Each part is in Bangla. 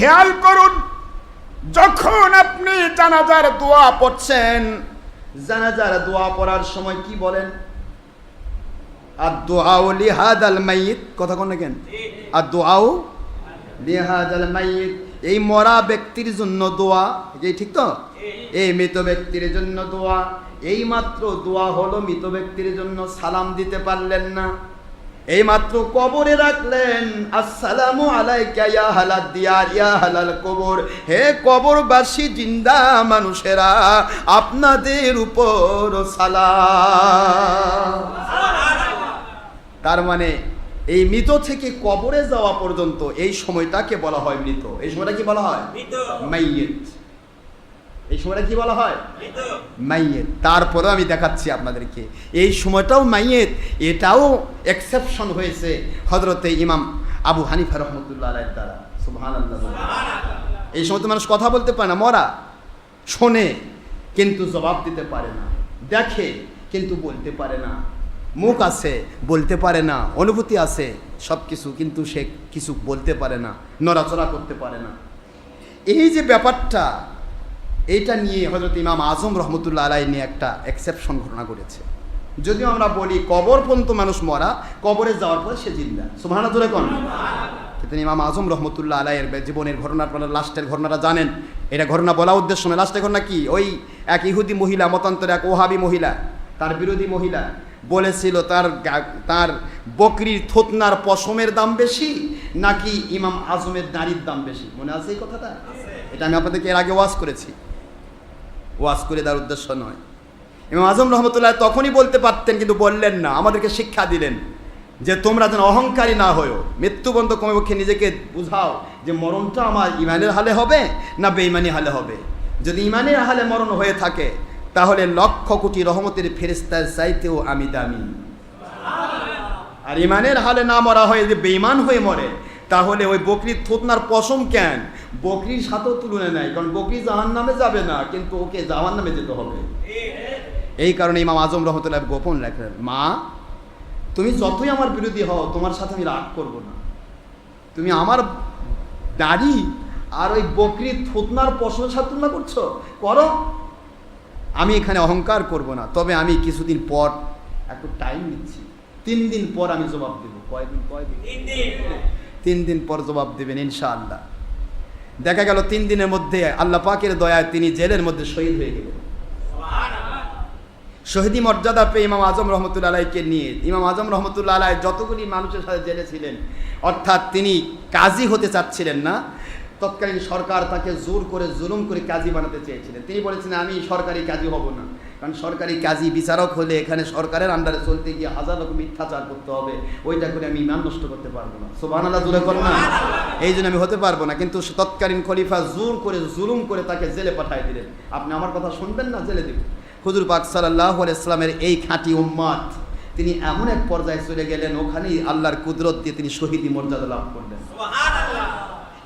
খেয়াল করুন, যখন আপনি জানাজার দোয়া পড়ছেন, জানাজার দোয়া পড়ার সময় কি বলেন? আর দোয়াও লিহাদ আল মাইয়িত, কথা কোন কেন? আর দোয়াও লিহাদ আল মাইয়িত, এই মরা ব্যক্তির জন্য দোয়া এই ঠিক তো? এই মৃত ব্যক্তির জন্য দোয়া, এই মাত্র দোয়া হলো মৃত ব্যক্তির জন্য সালাম দিতে পারলেন না। এই মাত্র কবরে রাখলেন আসসালামু আলাইকা ইয়া হালাল দিয়ার ইয়া হালাল কবর। হে কবরবাসী জিন্দা মানুষেরা আপনাদের উপর সালাম। তার মানে এই মৃত থেকে কবরে যাওয়া পর্যন্ত এই সময়টাকে বলা হয় মৃত। এই সময়টা কি বলা হয়? মাইয়েত। এই সময়টা কি বলা হয়? মাইয়েত তারপরে আমি দেখাচ্ছি আপনাদেরকে। এই সময়টাও মাইয়েত এটাও এক্সেপশন হয়েছে হজরতে ইমাম আবু হানিফা রহমতুল্লাহ আলাইহির দ্বারা। এই সময় তো মানুষ কথা বলতে পারে না মরা। শোনে কিন্তু জবাব দিতে পারে না। দেখে কিন্তু বলতে পারে না। মুখ আছে বলতে পারে না। অনুভূতি আছে সব কিছু কিন্তু সে কিছু বলতে পারে না নড়াচড়া করতে পারে না। এই যে ব্যাপারটা এইটা নিয়ে হজরত ইমাম আজম রহমতুল্লাহ আলাই নিয়ে একটা এক্সেপশন ঘটনা করেছে যদিও আমরা বলি কবর পর্যন্ত মানুষ মরা, কবরে যাওয়ার পর সে জিন্দা। সুমানা জোরে কন। কিন্তু ইমাম আজম রহমতুল্লাহ আলাইয়ের জীবনের ঘটনা লাস্টের ঘটনাটা জানেন। এটা ঘটনা বলা উদ্দেশ্য নয়। লাস্টের ঘটনা কি? ওই এক ইহুদি মহিলা, মতান্তরে এক ওহাবি মহিলা, তার বিরোধী মহিলা বলেছিল, তার তার বকরির থতনার পশমের দাম বেশি নাকি ইমাম আজমের নারীর দাম বেশি? মনে আছে এই কথাটা? এটা আমি আপনাদেরকে এর আগে ওয়াজ করেছি। ওয়াজ করে দেওয়ার উদ্দেশ্য নয়। ইমাম আজম রহমতুল্লাহ তখনই বলতে পারতেন, কিন্তু বললেন না, আমাদেরকে শিক্ষা দিলেন যে তোমরা যেন অহংকারী না হয়েও মৃত্যুবন্ধ কমপক্ষে নিজেকে বুঝাও যে মরণটা আমার ইমানের হালে হবে না বেইমানি হালে হবে। যদি ইমানের হালে মরণ হয়ে থাকে, তাহলে লক্ষ কোটি রহমতের ফেরিস্তার চাইতেও আমি দামি। আর ইমানের হালে না মরা হয় যে বেইমান হয়ে মরে তাহলে ওই বকরির থুতনার পশম কেন? বকরির সাথেও তুলনা নেয় কারণ বকরি জাহান নামে যাবে না, কিন্তু ওকে জাহান নামে যেতে হবে। এই কারণে ইমাম আজম রহমতুল্লাহ গোপন রাখলেন মা, তুমি যতই আমার বিরোধী হও, তোমার সাথে আমি রাগ করব না। তুমি আমার দাড়ি আর ওই বকরির থুতনার পশমের সাথে তুলনা করছ? করো। আমি এখানে অহংকার করব না, তবে আমি কিছুদিন পর একটু টাইম নিচ্ছি। তিন দিন পর আমি জবাব দেবো। কয়দিন? কয়দিন? তিন দিন পর জবাব দেবেন, ইনশাআল্লাহ। দেখা গেল তিন দিনের মধ্যে আল্লাহ পাকের দয়ায় তিনি জেলের মধ্যে শহীদ হয়ে গেলেন। শহীদি মর্যাদা পেয়ে ইমাম আজম রহমতুল্লা আলাইকে নিয়ে, ইমাম আজম রহমতুল্লা আলাই যতগুলি মানুষের সাথে জেলে ছিলেন, অর্থাৎ তিনি কাজী হতে চাচ্ছিলেন না তৎকালীন সরকার তাকে জোর করে জুলুম করে কাজী বানাতে চেয়েছিলেন। তিনি বলেছিলেন, আমি সরকারি কাজী হব না। কারণ সরকারি কাজী বিচারক হলে এখানে সরকারের আন্ডারে চলতে গিয়ে হাজার রকম মিথ্যাচার করতে হবে। ওইটা করে আমি ইমান নষ্ট করতে পারব না। সোবান আল্লাহ জুড়ে করো না। এই জন্য আমি হতে পারব না। কিন্তু তৎকালীন খলিফা জোর করে জুলুম করে তাকে জেলে পাঠিয়ে দিলেন। আপনি আমার কথা শুনবেন না? জেলে দিবেন হুজুর পাক সাল্লাহ ইসলামের এই খাঁটি উম্মাদ, তিনি এমন এক পর্যায়ে চলে গেলেন, ওখানেই আল্লাহর কুদরত দিয়ে তিনি শহীদি মর্যাদা লাভ করলেন।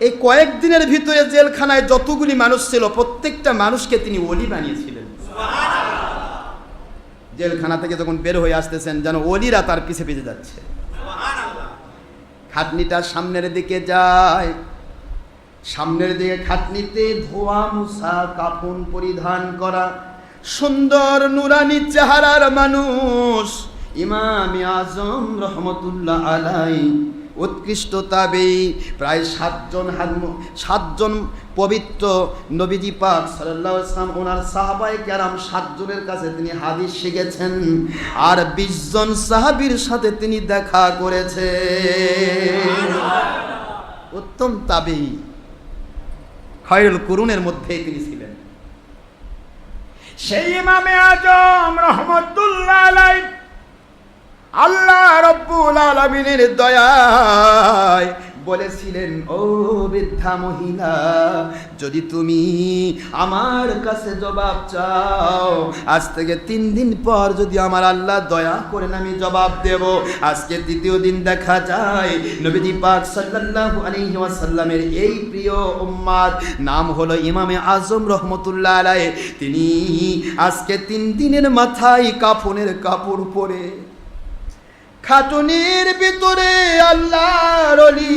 এই কয়েকদিনের ভিতরে জেলখানায় যতগুলি মানুষ ছিল, প্রত্যেকটা মানুষকে তিনি ওলি বানিয়েছিলেন। জেলখানা থেকে যখন বের হয়ে আসতেছেন, যেন ওলিরা তার পিছে পিছে যাচ্ছে। খাটনিটা সামনের দিকে যায়। সামনের দিকে খাটনিতে ধোয়া, মুসা, কাফন পরিধান করা। সুন্দর নুরানি চেহারার মানুষ। ইমাম আজম রহমতুল্লাহ আলাই উৎকৃষ্ট তাবেই প্রায় সাতজন সাতজন পবিত্র নবীজি পাক সাল্লাহ ওনার সাহাবাই ক্যারাম সাতজনের কাছে তিনি হাদিস শিখেছেন আর বিশজন সাহাবির সাথে তিনি দেখা করেছে উত্তম তাবেই খয়রুল কুরুনের মধ্যেই তিনি ছিলেন। সেই ইমামে আজম রহমতুল্লাহ আলাই আল্লাহ রব্বুল আলমিনের দয়ায় বলেছিলেন, ও বৃদ্ধা মহিলা, যদি তুমি আমার কাছে জবাব চাও, আজ থেকে তিন দিন পর যদি আমার আল্লাহ দয়া করেন, আমি জবাব দেব। আজকে দ্বিতীয় দিন দেখা যায়, নবীজি পাক সাল্লাল্লাহু আলাইহি ওয়াসাল্লামের এই প্রিয় উম্মাদ, নাম হলো ইমামে আজম রহমতুল্লাহ আলাইহি। তিনি আজকে তিন দিনের মাথায় কাফনের কাপড় পরে খাটুনির ভিতরে আল্লাহর অলি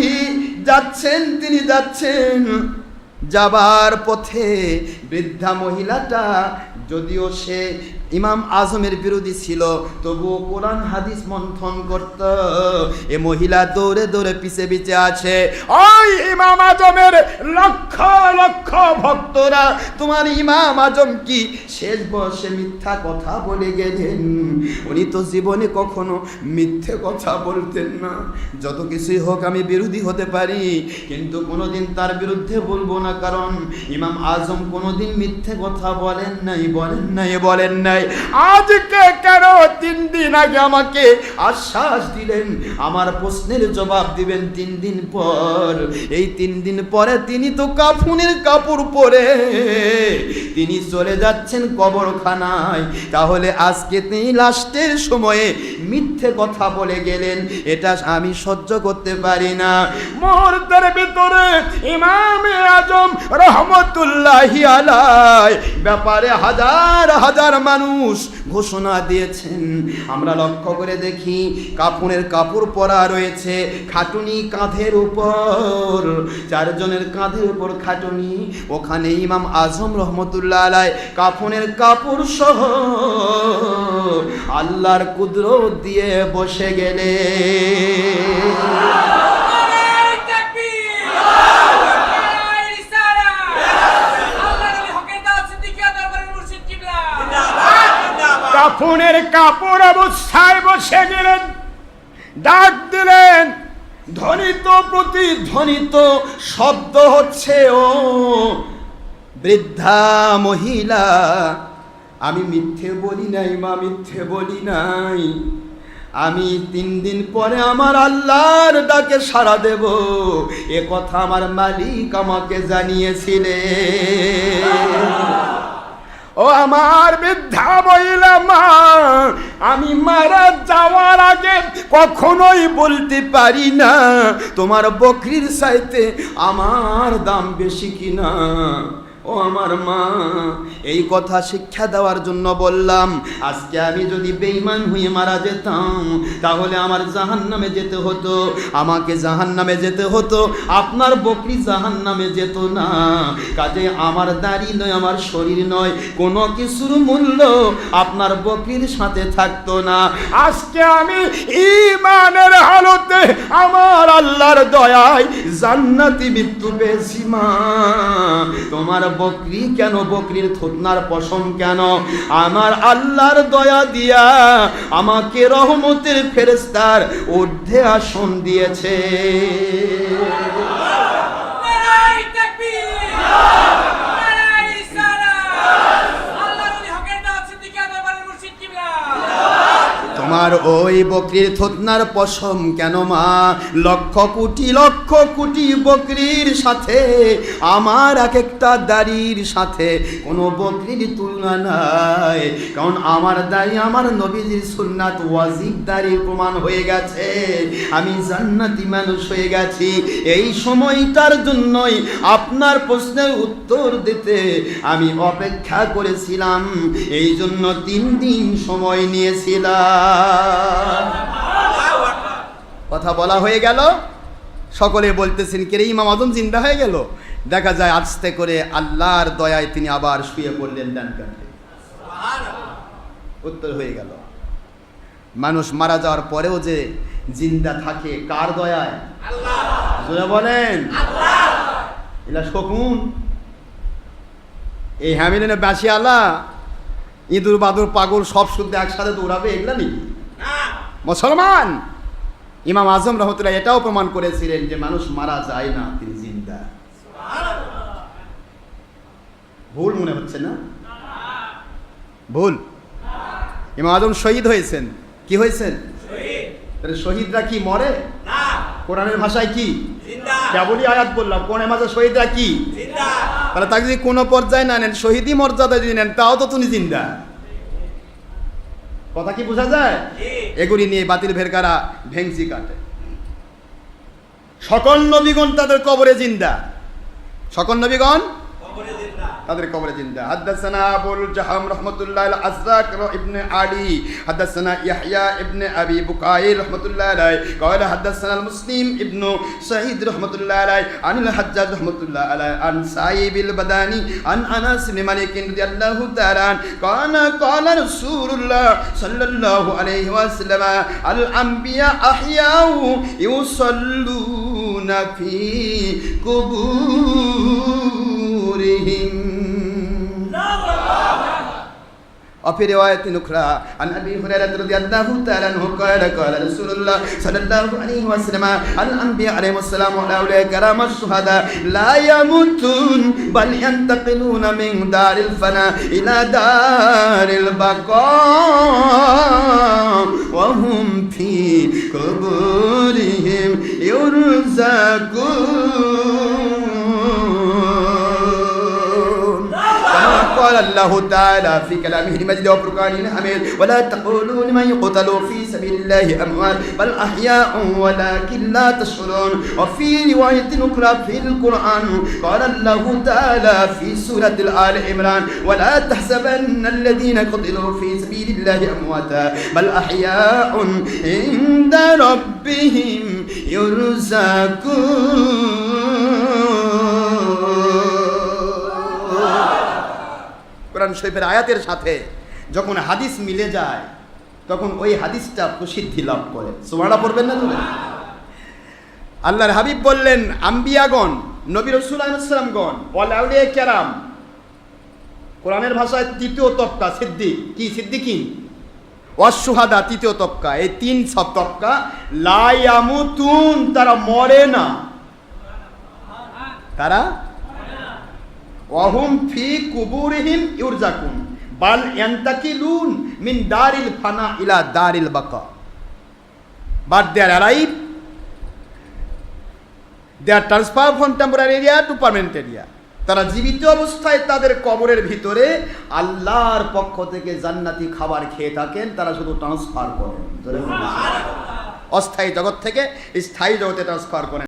যাচ্ছেন তিনি যাচ্ছেন। যাবার পথে বৃদ্ধা মহিলাটা যদিও সে ইমাম আজমের বিরোধী ছিল, তবুও কোরআন হাদিস মন্থন করত। এ মহিলা দৌড়ে দৌড়ে পিছে পিছে আছে, ওই ইমাম আজমের লক্ষ লক্ষ ভক্তরা, তোমার ইমাম আজম কি? শেষ বয়সে মিথ্যা কথা বলে গেলেন। উনি তো জীবনে কখনো মিথ্যে কথা বলতেন না। যত কিছুই হোক আমি বিরোধী হতে পারি, কিন্তু কোনোদিন তার বিরুদ্ধে বলব না। কারণ ইমাম আজম কোনোদিন মিথ্যে কথা বলেন নাই বলেন নাই বলেন নাই। আজকে কেন তিন দিন আগে আমাকে আশ্বাস দিলেন? আমার প্রশ্নের জবাব দিবেন তিন দিন পর। এই তিন দিন পরে তিনি তো কাফুনের কাপড় পরে। তিনি চলে যাচ্ছেন কবরখানায়। তাহলে আজকে তিনি লাস্টের সময়ে মিথ্যে কথা বলে গেলেন। এটা আমি সহ্য করতে পারি না। মুহূর্তের ভিতরে ইমামে আজম রহমতুল্লাহি আলাই ব্যাপারে হাজার হাজার মানুষ ঘোষণা দিয়েছেন। আমরা লক্ষ্য করে দেখি কাপড়ের কাপড় পরা রয়েছে, খাটুনি কাঁধের উপর। চারজনের কাঁধের উপর খাটুনি। ওখানে ইমাম আজম রহমতুল্লাহ আলাই কাফনের কাপড় সহ আল্লাহর কুদরত দিয়ে বসে গেলে কাফনের কাপড় অবস্থায় বসে গেলেন। ডাক দিলেন, ধ্বনিত প্রতিধ্বনিত শব্দ হচ্ছে, ও বৃদ্ধা মহিলা, আমি মিথ্যে বলি নাই মা, মিথ্যে বলি নাই। আমি তিন দিন পরে আমার আল্লাহর ডাকে সাড়া দেব। এ কথা আমার মালিক আমাকে জানিয়েছিলেন। ও আমার বৃদ্ধা বইলা মা, আমি মারা যাওয়ার আগে কখনোই বলতে পারি না, তোমার বকরির সাইতে আমার দাম বেশি কিনা? ও আমার মা, এই কথা শিক্ষা দেওয়ার জন্য বললাম, আজকে আমি যদি বেঈমান হয়ে মারা যেতাম, তাহলে আমার জাহান নামে যেতে হতো, আমাকে জাহান নামে যেতে হতো, আপনার বকরি জাহান নামে যেত না। কাজে আমার দাড়ি নয়, আমার শরীর নয়, কোনো কিছুর মূল্য আপনার বকরির সাথে থাকতো না। আজকে আমি ইমানের হালতে আমার আল্লাহর দয়ায় জান্নাতি মৃত্যু পেয়েছি, মা। তোমার বকরি কেন? বকরির থুতনার পশম কেন? আমার আল্লাহর দয়া দিয়া আমাকে রহমতের ফেরেস্তার ঊর্ধ্বে আসন দিয়েছে। তোমার ওই বকরির থুতনার পশম কেন মা? লক্ষ কোটি লক্ষ কোটি বকরির সাথে, আমার এক একটা দাড়ির সাথে কোনো বকরির তুলনা নাই। কারণ আমার দাড়ি আমার নবীজির সুন্নাত ওয়াজিব দাড়ির প্রমাণ হয়ে গেছে। আমি জান্নাতি মানুষ হয়ে গেছি। এই সময়টার জন্যই আপনার প্রশ্নের উত্তর দিতে আমি অপেক্ষা করেছিলাম। এই জন্য তিন দিন সময় নিয়েছিলাম। কথা বলা হয়ে গেল। সকলে বলতেছেন, কে ইমাম আদম, জিন্দা হয়ে গেল? দেখা যায়, আস্তে করে আল্লাহর দয়ায় তিনি আবার শুয়ে পড়লেন ডান কাঁধে। উত্তর হয়ে গেল। মানুষ মারা যাওয়ার পরেও যে জিন্দা থাকে, কার দয়ায়? বলেন। এলা শকুন। এই হ্যামিলেনে বাসি আলা ইঁদুর বাদুর পাগল সব শুদ্ধ একসাথে দৌড়াবে, এগুলা নাকি? মুসলমান? ইমাম আজম রহমতুল্লাহ এটাও প্রমাণ করেছিলেন যে মানুষ মারা যায় না তিনি জিন্দা। ভুল মনে হচ্ছে না? ভুল। ইমাম আজম শহীদ হয়েছেন। কি হয়েছেন? তাহলে শহীদরা কি মরে? কোরআনের ভাষায় কি? কেবলই আয়াত বললাম কোরআনের ভাষায় শহীদরা কি? তাহলে তাকে যদি কোনো পর্যায়ে না নেন শহীদই মর্যাদা যদি নেন তাও তো তুমি জিন্দা। কথা কি বোঝা যায়? এগুলি নিয়ে বাতিল ভেরকারা ভেংসি কাটে। সকল নবীগণ তাদের কবরে জিন্দা। সকল নবীগণ? তাদের কবরে জিন্দা হাদাসানা আবুল জাহাম রহমতুল্লাহ আজরাক ইবনে আলী হাদাসানা ইয়াহইয়া ইবনে আবি বুকাইর রহমতুল্লাহ আলাই قال حدثنا المسلم ابن سعيد رحمة الله عليه عن الحجاج رحمة الله عليه عن سعيب البداني عن انس بن مالك رضي الله تعالى عنه قال قال رسول الله صلى الله عليه وسلم الانبياء احياء يصلون في قبورهم وفي رواية أخرى عن أبي هريرة رضي الله تعالى عنه قال قال رسول الله صلى الله عليه وسلم الأنبياء عليهم السلام وأولئك كرام الشهداء لا يموتون بل ينتقلون من دار الفناء إلى دار البقاء وهم في قبورهم يرزقون قال الله تعالى في كلامه المجيد وفرقانه الحميد ولا تقولوا لمن يقتل في سبيل الله اموات بل أحياء ولكن لا تشعرون. وفي رواية أخرى في القرآن قال الله تعالى في سورة آل عمران ولا تحسبن الذين قتلوا في سبيل الله أمواتا بل أحياء عند ربهم يرزقون. কোরআন শরীফের আয়াতের সাথে যখন হাদিস মিলে যায়, তখন ওই হাদিসটা প্রসিদ্ধি লাভ করে। সোমারা পড়বেন না তুমি আল্লাহর হাবিব বললেন, আম্বিয়াগণ, নবী রসুল আলাইসালামগণ ওয়ালাউলিয়া কেরাম। কোরআনের ভাষায় তৃতীয় তবকা সিদ্দিক। কি সিদ্দিকি? অসুহাদা তৃতীয় তবকা এই তিন সব তবকা লায়ামুতুন তারা মরে না। তারা ওয়াহুম ফি কুবুরিহিম ইউরজাকুন। বাল ইয়ান্তাকিলুন মিন দারিল ফানা ইলা দারিল বাকা। But they are arrive they are transfer from temporary area to permanent area তারা জীবিত অবস্থায় তাদের কবরের ভিতরে আল্লাহর পক্ষ থেকে জান্নাতি খাবার খেয়ে থাকেন, তারা শুধু ট্রান্সফার করেন। অস্থায়ী জগৎ থেকে স্থায়ী জগতে ট্রান্সফার করেন।